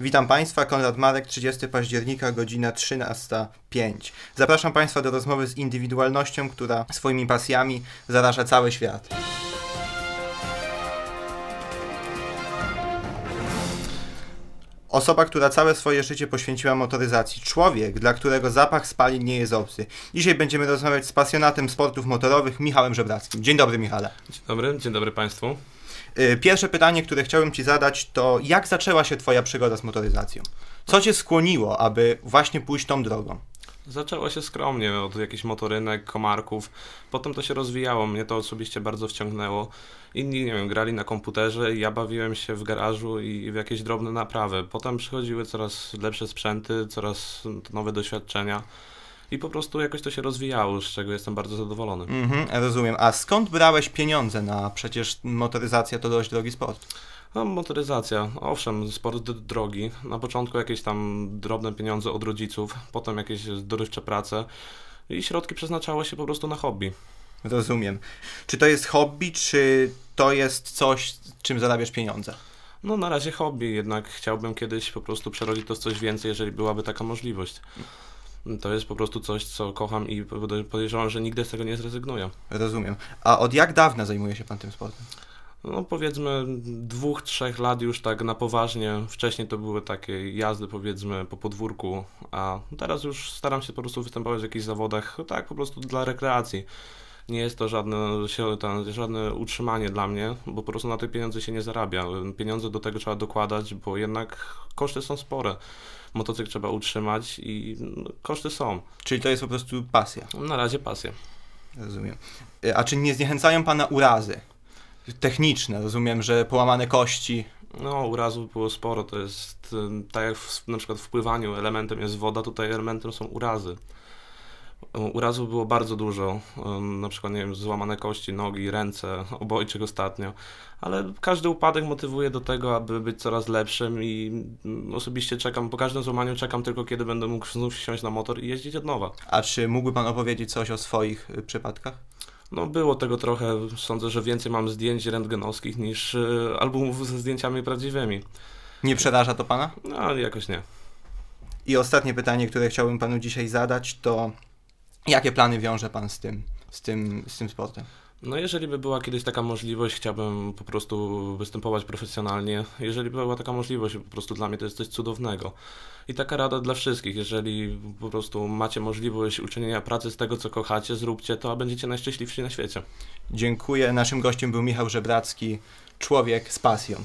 Witam Państwa, Konrad Marek, 30 października, godzina 13.05. Zapraszam Państwa do rozmowy z indywidualnością, która swoimi pasjami zaraża cały świat. Osoba, która całe swoje życie poświęciła motoryzacji. Człowiek, dla którego zapach spalin nie jest obcy. Dzisiaj będziemy rozmawiać z pasjonatem sportów motorowych Michałem Żebrackim. Dzień dobry, Michale. Dzień dobry, dzień dobry Państwu. Y, pierwsze pytanie, które chciałem Ci zadać, to jak zaczęła się Twoja przygoda z motoryzacją? Co Cię skłoniło, aby właśnie pójść tą drogą? Zaczęło się skromnie, od jakichś motorynek, komarków. Potem to się rozwijało, mnie to osobiście bardzo wciągnęło. Inni, nie wiem, grali na komputerze, ja bawiłem się w garażu i w jakieś drobne naprawy. Potem przychodziły coraz lepsze sprzęty, coraz nowe doświadczenia i po prostu jakoś to się rozwijało, z czego jestem bardzo zadowolony. Mhm, rozumiem. A skąd brałeś pieniądze na przecież motoryzacja to dość drogi sport? No, motoryzacja, owszem, sport drogi. Na początku jakieś tam drobne pieniądze od rodziców, potem jakieś dorywcze prace i środki przeznaczało się po prostu na hobby. Rozumiem. Czy to jest hobby, czy to jest coś, czym zarabiasz pieniądze? No na razie hobby, jednak chciałbym kiedyś po prostu przerodzić to w coś więcej, jeżeli byłaby taka możliwość. To jest po prostu coś, co kocham i podejrzewam, że nigdy z tego nie zrezygnuję. Rozumiem. A od jak dawna zajmuje się Pan tym sportem? No powiedzmy dwóch, trzech lat już tak na poważnie. Wcześniej to były takie jazdy powiedzmy po podwórku, a teraz już staram się po prostu występować w jakichś zawodach, tak po prostu dla rekreacji. Nie jest to żadne, żadne utrzymanie dla mnie, bo po prostu na te pieniądze się nie zarabia. Pieniądze do tego trzeba dokładać, bo jednak koszty są spore motocykl trzeba utrzymać i no, koszty są. Czyli to jest po prostu pasja? Na razie pasja. Rozumiem. E, a czy nie zniechęcają Pana urazy techniczne? Rozumiem, że połamane kości. No, urazów było sporo. To jest tak jak w, na przykład w pływaniu elementem jest woda, tutaj elementem są urazy. Urazów było bardzo dużo, na przykład nie wiem, złamane kości, nogi, ręce, obojczyk ostatnio, ale każdy upadek motywuje do tego, aby być coraz lepszym i osobiście czekam, po każdym złamaniu czekam tylko kiedy będę mógł znów wsiąść na motor i jeździć od nowa. A czy mógłby Pan opowiedzieć coś o swoich y, przypadkach? No było tego trochę, sądzę, że więcej mam zdjęć rentgenowskich niż y, albumów ze zdjęciami prawdziwymi. Nie przeraża to Pana? No, jakoś nie. I ostatnie pytanie, które chciałbym Panu dzisiaj zadać, to Jakie plany wiąże Pan z tym, z tym, z tym sportem? No jeżeli by była kiedyś taka możliwość, chciałbym po prostu występować profesjonalnie. Jeżeli by była taka możliwość, po prostu dla mnie to jest coś cudownego. I taka rada dla wszystkich, jeżeli po prostu macie możliwość uczynienia pracy z tego, co kochacie, zróbcie to, a będziecie najszczęśliwsi na świecie. Dziękuję. Naszym gościem był Michał Żebracki, człowiek z pasją.